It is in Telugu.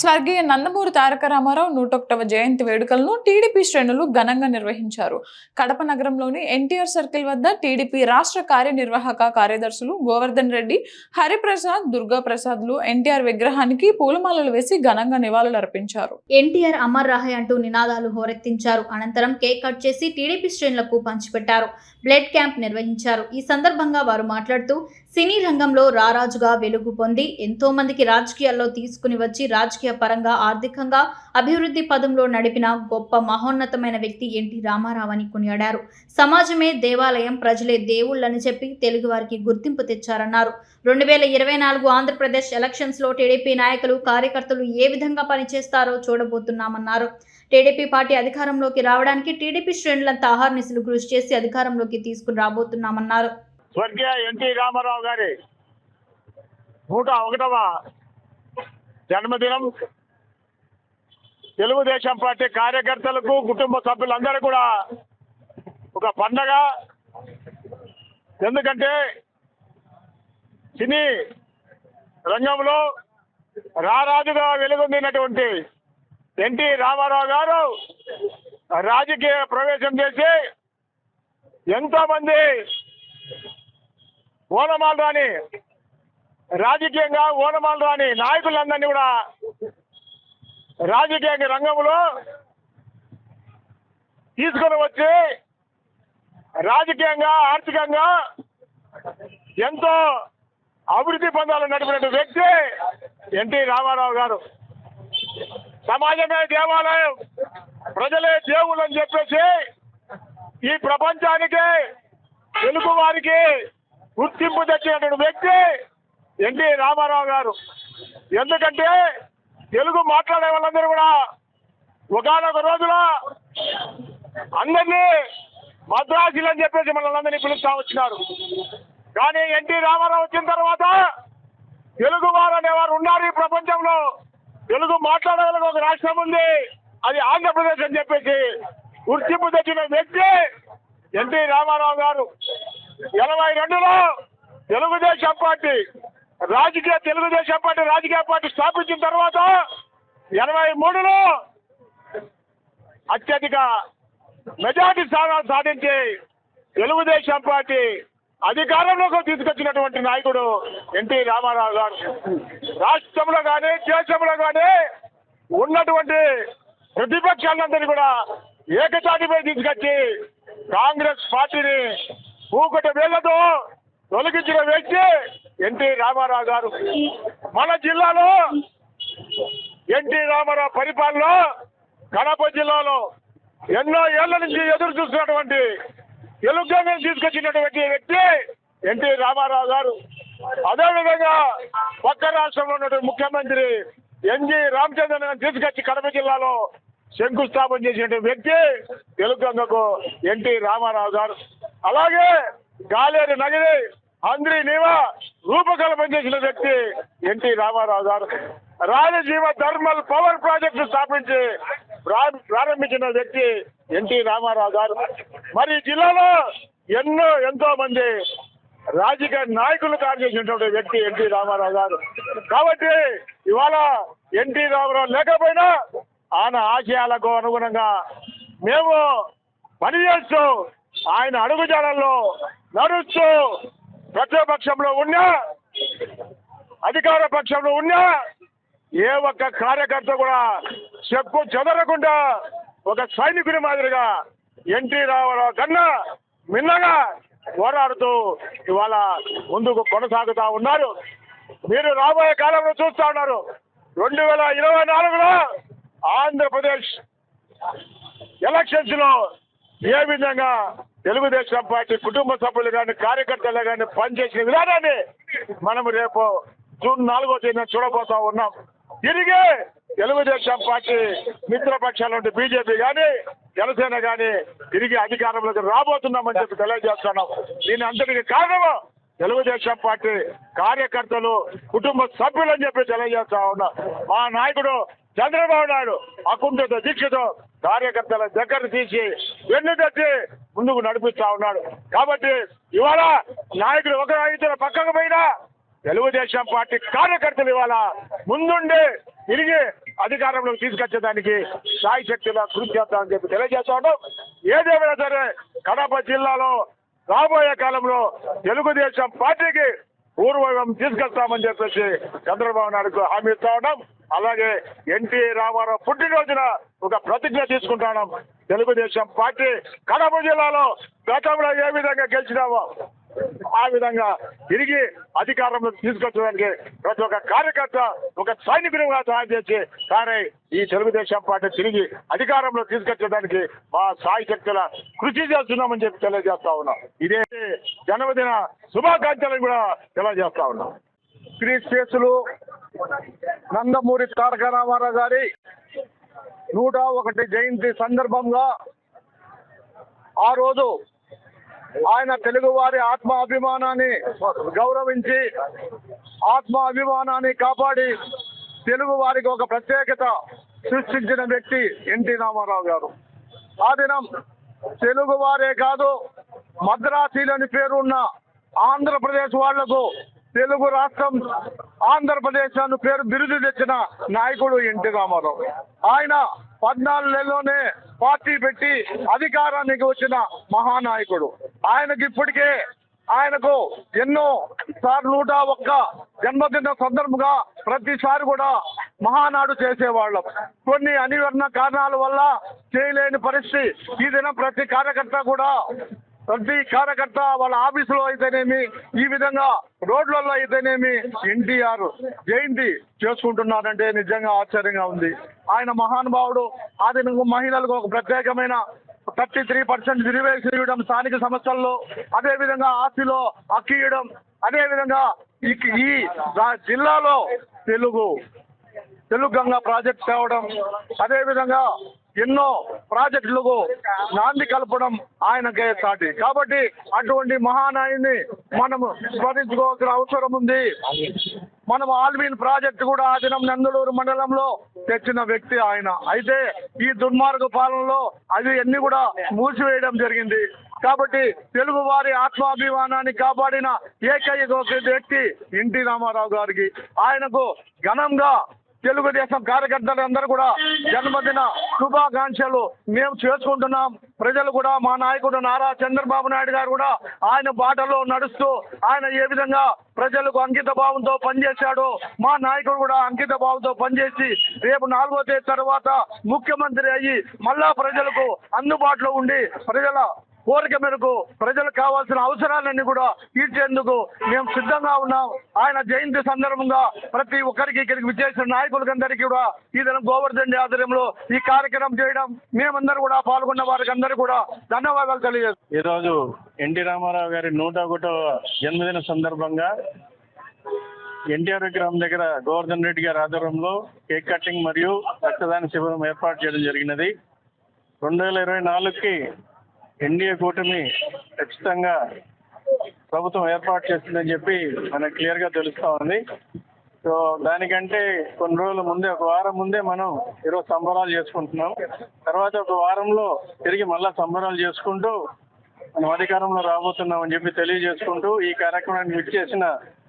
స్వర్గీయ నందమూరి తారక రామారావు నూట ఒకటవ జయంతి వేడుకలను టీడీపీ శ్రేణులు ఘనంగా నిర్వహించారు. కడప నగరంలోని ఎన్టీఆర్ సర్కిల్ వద్ద టీడీపీ రాష్ట్ర కార్యనిర్వాహక కార్యదర్శులు గోవర్ధన్ రెడ్డి హరిప్రసాద్ దుర్గా ప్రసాద్లు ఎన్టీఆర్ విగ్రహానికి పూలమాలలు వేసి ఘనంగా నివాళులు అర్పించారు. ఎన్టీఆర్ అమర్ రహే అంటూ నినాదాలు హోరెత్తించారు. అనంతరం కేక్ కట్ చేసి టీడీపీ శ్రేణులకు పంచిపెట్టారు. బ్లడ్ క్యాంప్ నిర్వహించారు. ఈ సందర్భంగా వారు మాట్లాడుతూ సినీ రంగంలో రారాజుగా వెలుగు పొంది ఎంతో మందికి రాజకీయాల్లో తీసుకుని వచ్చి రాజకీయ పరంగా ఆర్థికంగా అభివృద్ధి పదంలో నడిపిన గొప్ప మహోన్నతమైన వ్యక్తి ఎన్టీ రామారావు అని కొనియాడారు. సమాజమే దేవాలయం ప్రజలే దేవుళ్ళని చెప్పి తెలుగువారికి గుర్తింపు తెచ్చారన్నారు. రెండు వేల ఇరవై నాలుగు ఆంధ్రప్రదేశ్ ఎలక్షన్స్లో టీడీపీ నాయకులు కార్యకర్తలు ఏ విధంగా పనిచేస్తారో చూడబోతున్నామన్నారు. టీడీపీ పార్టీ అధికారంలోకి రావడానికి టీడీపీ శ్రేణులంతా అహర్నిశలు కృషి చేసి అధికారంలోకి తీసుకుని రాబోతున్నామన్నారు. స్వర్గీయ ఎన్టీ రామారావు గారి నూట ఒకటవ జన్మదినం. తెలుగుదేశం పార్టీ కార్యకర్తలకు కుటుంబ సభ్యులందరూ కూడా ఒక పండగ. ఎందుకంటే సినీ రంగంలో రారాజుగా వెలుగొందినటువంటి ఎన్టీ రామారావు గారు రాజకీయ ప్రవేశం చేసి ఎంతోమంది ఓనమాలు రాని రాజకీయంగా ఓనమాలు రాని నాయకులందరినీ కూడా రాజకీయ రంగంలో తీసుకొని వచ్చి రాజకీయంగా ఆర్థికంగా ఎంతో అభివృద్ధి పొందాలని నడిపిన వ్యక్తి ఎన్టీ రామారావు గారు. సమాజమే దేవాలయం ప్రజలే దేవుళ్ళు అని చెప్పేసి ఈ ప్రపంచానికి తెలుగు వారికి గుర్తింపు తెచ్చినటువంటి వ్యక్తి ఎన్టీ రామారావు గారు. ఎందుకంటే తెలుగు మాట్లాడే వాళ్ళందరూ కూడా ఒకనొక రోజున అందరినీ మద్రాసులు అని చెప్పేసి మనల్ని అందరినీ పిలుస్తా వచ్చినారు. కానీ ఎన్టీ రామారావు వచ్చిన తర్వాత తెలుగు వారు అనేవారు ఉన్నారు ఈ ప్రపంచంలో. తెలుగు మాట్లాడగలకు ఒక రాష్ట్రం ఉంది. అది ఆంధ్రప్రదేశ్ అని చెప్పేసి గుర్తింపు తెచ్చిన వ్యక్తి ఎన్టీ రామారావు గారు. ఎనభై రెండులో తెలుగుదేశం పార్టీ రాజకీయ తెలుగుదేశం పార్టీ రాజకీయ పార్టీ స్థాపించిన తర్వాత ఎనభై మూడులో అత్యధిక మెజార్టీ స్థానాలు సాధించి తెలుగుదేశం పార్టీ అధికారంలోకి తీసుకొచ్చినటువంటి నాయకుడు ఎన్టీ రామారావు గారు. రాష్ట్రంలో కానీ దేశంలో కానీ ఉన్నటువంటి ప్రతిపక్షాలందరినీ కూడా ఏకతాటిపై తీసుకొచ్చి కాంగ్రెస్ పార్టీని పూకట వేళ్ళతో తొలగించిన వ్యక్తి ఎన్టీ రామారావు గారు. మన జిల్లాలో ఎన్టీ రామారావు పరిపాలన కడప జిల్లాలో ఎన్నో ఏళ్ళ నుంచి ఎదురు చూస్తున్నటువంటి తెలుగుదేశం తీసుకొచ్చినటువంటి వ్యక్తి ఎన్టీ రామారావు గారు. అదేవిధంగా పక్క రాష్ట్రంలో ఉన్నటువంటి ముఖ్యమంత్రి ఎన్జి రామచంద్రన్ గారు తీసుకొచ్చి కడప జిల్లాలో శంకుస్థాపన చేసినటువంటి వ్యక్తి తెలుగంగకు ఎన్టీ రామారావు గారు. అలాగే గాలేరు నగిరి అంద్రి నీవ రూపకల్పన చేసిన వ్యక్తి ఎన్టీ రామారావు గారు. రాజజీవ థర్మల్ పవర్ ప్రాజెక్టు స్థాపించి ప్రా- ప్రారంభించిన వ్యక్తి ఎన్టీ రామారావు గారు. మరి జిల్లాలో ఎన్నో ఎంతో మంది రాజకీయ నాయకులు కార్యచేసినటువంటి వ్యక్తి ఎన్టీ రామారావు గారు. కాబట్టి ఇవాళ ఎన్టీ రామారావు లేకపోయినా ఆయన ఆశయాలకు అనుగుణంగా మేము పనిచేస్తూ ఆయన అడుగుజాడల్లో నడుస్తూ ప్రతిపక్షంలో ఉన్నా అధికార పక్షంలో ఉన్నా ఏ ఒక్క కార్యకర్త కూడా చెప్పు చెదరకుండా ఒక సైనికుడి మాదిరిగా ఎన్టీ రామారావు కన్నా మిన్నగా పోరాడుతూ ఇవాళ ముందుకు కొనసాగుతా ఉన్నారు. మీరు రాబోయే కాలంలో చూస్తా ఉన్నారు. రెండు వేల ఇరవై నాలుగులో ఆంధ్రప్రదేశ్ ఎలక్షన్స్లో ఏ విధంగా తెలుగుదేశం పార్టీ కుటుంబ సభ్యులు కానీ కార్యకర్తలు కానీ పనిచేసిన విధానాన్ని మనం రేపు జూన్ నాలుగో తేదీన చూడబోతా ఉన్నాం. తిరిగి తెలుగుదేశం పార్టీ మిత్రపక్షాల నుండి బీజేపీ కానీ జనసేన కానీ తిరిగి అధికారంలోకి రాబోతున్నామని చెప్పి తెలియజేస్తున్నాం. దీని అంతటికి కారణము తెలుగుదేశం పార్టీ కార్యకర్తలు కుటుంబ సభ్యులు అని చెప్పి తెలియజేస్తా ఉన్నా. మా నాయకుడు చంద్రబాబు నాయుడు అకుంఠిత దీక్షతో కార్యకర్తల దగ్గర తీసి వెన్ను తట్టి ముందుకు నడిపిస్తా ఉన్నాడు. కాబట్టి ఇవాళ నాయకుడు ఒక ఇద్దరు పక్కకు పోయినా తెలుగుదేశం పార్టీ కార్యకర్తలు ఇవాళ ముందుండి తిరిగి అధికారంలోకి తీసుకొచ్చేదానికి సాయి శక్తిగా కృషి చేస్తామని చెప్పి తెలియజేస్తా ఉన్నాం. ఏదేమైనా సరే కడప జిల్లాలో రాబోయే కాలంలో తెలుగుదేశం పార్టీకి పూర్వం తీసుకొస్తామని చెప్పేసి చంద్రబాబు నాయుడుకు హామీ ఇస్తా ఉన్నాం. అలాగే ఎన్టీ రామారావు పుట్టినరోజున ఒక ప్రతిజ్ఞ తీసుకుంటున్నాం తెలుగుదేశం పార్టీ కడప జిల్లాలో గతంలో ఏ విధంగా గెలిచినామో ఆ విధంగా తిరిగి అధికారంలో తీసుకొచ్చడానికి ప్రతి ఒక్క కార్యకర్త ఒక సైనికునిగా తయారు చేసి కానీ ఈ తెలుగుదేశం పార్టీ తిరిగి అధికారంలో తీసుకొచ్చడానికి మా సాయి శక్తుల కృషి చేస్తున్నామని చెప్పి తెలియజేస్తా ఉన్నాం. ఇదే జన్మదిన శుభాకాంక్షలను కూడా తెలియజేస్తా ఉన్నాం. శ్రీ కేసులు నందమూరి తారక రామారావు గారి నూట ఒకటి జయంతి సందర్భంగా ఆ రోజు ఆయన తెలుగువారి ఆత్మ అభిమానాన్ని గౌరవించి ఆత్మ అభిమానాన్ని కాపాడి తెలుగు వారికి ఒక ప్రత్యేకత సృష్టించిన వ్యక్తి ఎన్టీ రామారావు గారు. ఆ దినం తెలుగు వారే కాదు మద్రాసీలని పేరున్న ఆంధ్రప్రదేశ్ వాళ్ళకు తెలుగు రాష్ట్రం ఆంధ్రప్రదేశ్ అని పేరు బిరుదు తెచ్చిన నాయకుడు ఎన్టీ రామారావు. ఆయన పద్నాలుగు నెలలోనే పార్టీ పెట్టి అధికారానికి వచ్చిన మహానాయకుడు. ఆయనకి ఇప్పటికే ఆయనకు ఎన్నో సార్లు నూట ఒక్క జన్మదిన సందర్భంగా ప్రతిసారి కూడా మహానాడు చేసేవాళ్ళం. కొన్ని అనివర్ణ కారణాల వల్ల చేయలేని పరిస్థితి. ఈ దినం ప్రతి కార్యకర్త కూడా ప్రతి కార్యకర్త వాళ్ళ ఆఫీసులో అయితేనేమి ఈ విధంగా రోడ్లలో అయితేనేమి ఎన్టీఆర్ జయంతి చేసుకుంటున్నారంటే నిజంగా ఆశ్చర్యంగా ఉంది. ఆయన మహానుభావుడు ఆధునిక మహిళలకు ఒక ప్రత్యేకమైన థర్టీ త్రీ పర్సెంట్ రిజర్వేషన్ ఇవ్వడం స్థానిక సంస్థల్లో అదేవిధంగా ఆస్తిలో హక్కు ఇవ్వడం అదేవిధంగా ఈ ఈ జిల్లాలో తెలుగు తెలుగు గంగా ప్రాజెక్ట్ తేవడం అదేవిధంగా ఎన్నో ప్రాజెక్టులకు నాంది కలపడం ఆయనకే సాటి. కాబట్టి అటువంటి మహానాయుని మనము స్మరించుకోవాల్సిన అవసరం ఉంది. మనం ఆల్వీన్ ప్రాజెక్టు కూడా ఆ దినం నందలూరు మండలంలో తెచ్చిన వ్యక్తి ఆయన. అయితే ఈ దుర్మార్గ పాలనలో అవి అన్ని కూడా మూసివేయడం జరిగింది. కాబట్టి తెలుగు వారి ఆత్మాభిమానాన్ని కాపాడిన ఏకైక వ్యక్తి ఎన్టీ రామారావు గారికి. ఆయనకు ఘనంగా తెలుగుదేశం కార్యకర్తలందరూ కూడా జన్మదిన శుభాకాంక్షలు మేము చేసుకుంటున్నాం. ప్రజలు కూడా మా నాయకుడు నారా చంద్రబాబు నాయుడు గారు కూడా ఆయన బాటలో నడుస్తూ ఆయన ఏ విధంగా ప్రజలకు అంకిత భావంతో పనిచేశాడో మా నాయకుడు కూడా అంకిత భావంతో పనిచేసి రేపు నాలుగో తేదీ తర్వాత ముఖ్యమంత్రి అయ్యి మళ్ళా ప్రజలకు అందుబాటులో ఉండి ప్రజల కోరిక మేరకు ప్రజలకు కావాల్సిన అవసరాలన్నీ కూడా తీర్చేందుకు మేము సిద్ధంగా ఉన్నాం. ఆయన జయంతి సందర్భంగా ప్రతి ఒక్కరికి ఇక్కడికి విచ్చేసిన నాయకులకందరికీ కూడా ఈ దినం గోవర్ధన్ ఆధ్వర్యంలో ఈ కార్యక్రమం చేయడం మేమందరూ కూడా పాల్గొన్న వారికి అందరూ కూడా ధన్యవాదాలు తెలియజేస్తాం ఈరోజు ఎన్టీ రామారావు గారి నూట ఒకటో జన్మదిన సందర్భంగా ఎన్టీఆర్ విగ్రహం దగ్గర గోవర్ధన్ రెడ్డి గారి ఆధ్వర్యంలో కేక్ కటింగ్ మరియు రక్తదాన శిబిరం ఏర్పాటు చేయడం జరిగినది. రెండు వేల ఇరవై నాలుగుకి ఎన్డీఏ కూటమి ఖచ్చితంగా ప్రభుత్వం ఏర్పాటు చేస్తుందని చెప్పి మనకు క్లియర్గా తెలుస్తూ ఉంది. సో దానికంటే కొన్ని రోజుల ముందే ఒక వారం ముందే మనం ఈరోజు సంబరాలు చేసుకుంటున్నాం. తర్వాత ఒక వారంలో తిరిగి మళ్ళా సంబరాలు చేసుకుంటూ మనం అధికారంలో రాబోతున్నామని చెప్పి తెలియజేసుకుంటూ ఈ కార్యక్రమానికి విచ్చేసిన